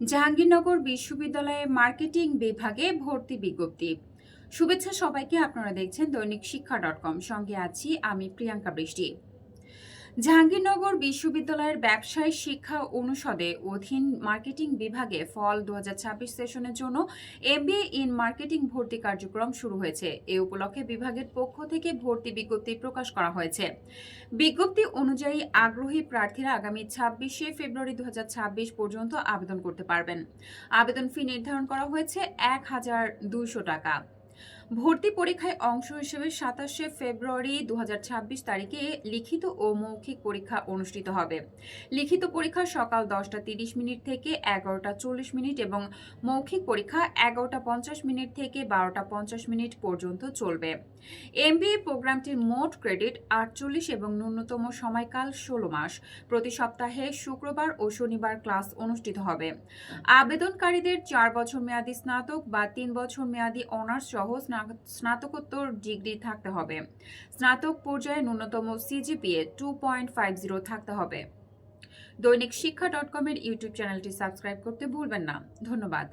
জাহাঙ্গীরনগর বিশ্ববিদ্যালয়ে মার্কেটিং বিভাগে ভর্তি বিজ্ঞপ্তি। শুভেচ্ছা সবাইকে, আপনারা দেখছেন দৈনিক শিক্ষা ডট কম। সঙ্গে আছি আমি প্রিয়াঙ্কা বৃষ্টি। জাহাঙ্গীরনগর বিশ্ববিদ্যালয়ের ব্যবসায় শিক্ষা অনুষদে অধীন মার্কেটিং বিভাগে ফল দু হাজার ছাব্বিশ সেশনের জন্য এমবিএ ইন মার্কেটিং ভর্তি কার্যক্রম শুরু হয়েছে। এ উপলক্ষে বিভাগের পক্ষ থেকে ভর্তি বিজ্ঞপ্তি প্রকাশ করা হয়েছে। বিজ্ঞপ্তি অনুযায়ী আগ্রহী প্রার্থীরা আগামী ছাব্বিশে ফেব্রুয়ারি দু হাজার ছাব্বিশ পর্যন্ত আবেদন করতে পারবেন। আবেদন ফি নির্ধারণ করা হয়েছে এক হাজার দুইশো টাকা। ভর্তি পরীক্ষায় অংশ হিসেবে সাতাশে ফেব্রুয়ারি দু হাজার ছাব্বিশ তারিখে লিখিত ও মৌখিক পরীক্ষা অনুষ্ঠিত হবে। লিখিত পরীক্ষা সকাল দশটা তিরিশ মিনিট থেকে এগারোটা চল্লিশ মিনিট এবং মৌখিক পরীক্ষা এগারোটা পঞ্চাশ মিনিট থেকে বারোটা পঞ্চাশ মিনিট পর্যন্ত চলবে। এমবিএ প্রোগ্রামটির মোট ক্রেডিট আটচল্লিশ এবং ন্যূনতম সময়কাল ষোলো মাস। প্রতি সপ্তাহে শুক্রবার ও শনিবার ক্লাস অনুষ্ঠিত হবে। আবেদনকারীদের চার বছর মেয়াদী স্নাতক বা তিন বছর মেয়াদী অনার্স সহ স্নাতকোত্তর ডিগ্রি থাকতে হবে। স্নাতক পর্যায়ে ন্যূনতম CGPA two point five zero থাকতে হবে। দৈনিক শিক্ষা ডট কমের ইউটিউব চ্যানেলটি সাবস্ক্রাইব করতে ভুলবেন না। ধন্যবাদ।